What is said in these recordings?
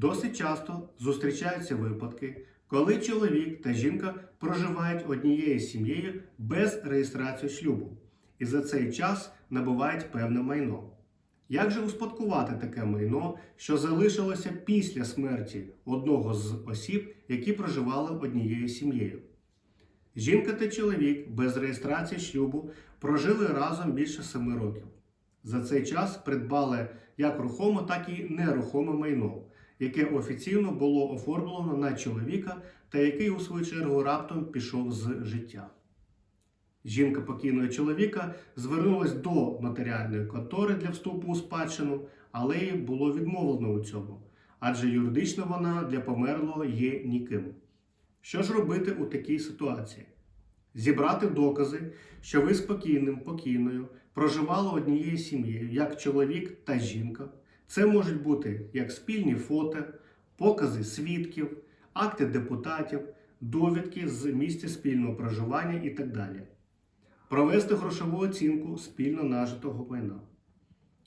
Досить часто зустрічаються випадки, коли чоловік та жінка проживають однією сім'єю без реєстрації шлюбу і за цей час набувають певне майно. Як же успадкувати таке майно, що залишилося після смерті одного з осіб, які проживали однією сім'єю? Жінка та чоловік без реєстрації шлюбу прожили разом більше семи років. За цей час придбали як рухоме, так і нерухоме майно, яке офіційно було оформлено на чоловіка та який, у свою чергу, раптом пішов з життя. Жінка покійного чоловіка звернулась до нотаріальної контори для вступу у спадщину, але їй було відмовлено у цьому, адже юридично вона для померлого є ніким. Що ж робити у такій ситуації? Зібрати докази, що ви спокійним, покійною проживали однією сім'єю, як чоловік та жінка. Це можуть бути як спільні фото, покази свідків, акти депутатів, довідки з місця спільного проживання і так далі. Провести грошову оцінку спільно нажитого майна.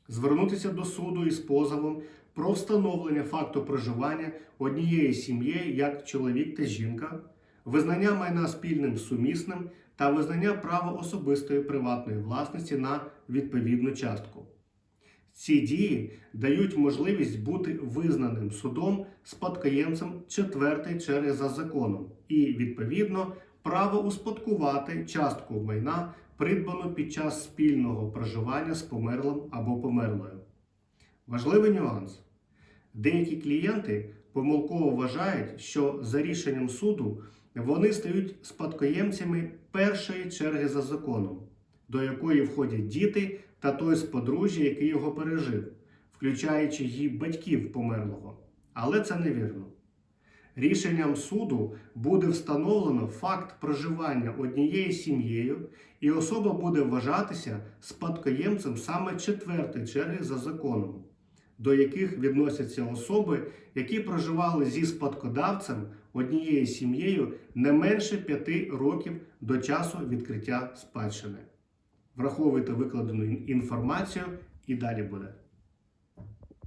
Звернутися до суду із позовом про встановлення факту проживання однієї сім'єю як чоловік та жінка, визнання майна спільним сумісним та визнання права особистої приватної власності на відповідну частку. Ці дії дають можливість бути визнаним судом спадкоємцем четвертої черги за законом і, відповідно, право успадкувати частку майна, придбану під час спільного проживання з померлим або померлою. Важливий нюанс. Деякі клієнти помилково вважають, що за рішенням суду вони стають спадкоємцями першої черги за законом, до якої входять діти та той з подружжя, який його пережив, включаючи її батьків померлого. Але це невірно. Рішенням суду буде встановлено факт проживання однією сім'єю, і особа буде вважатися спадкоємцем саме четвертої черги за законом, до яких відносяться особи, які проживали зі спадкодавцем однією сім'єю не менше п'яти років до часу відкриття спадщини. Враховуйте викладену інформацію і далі буде.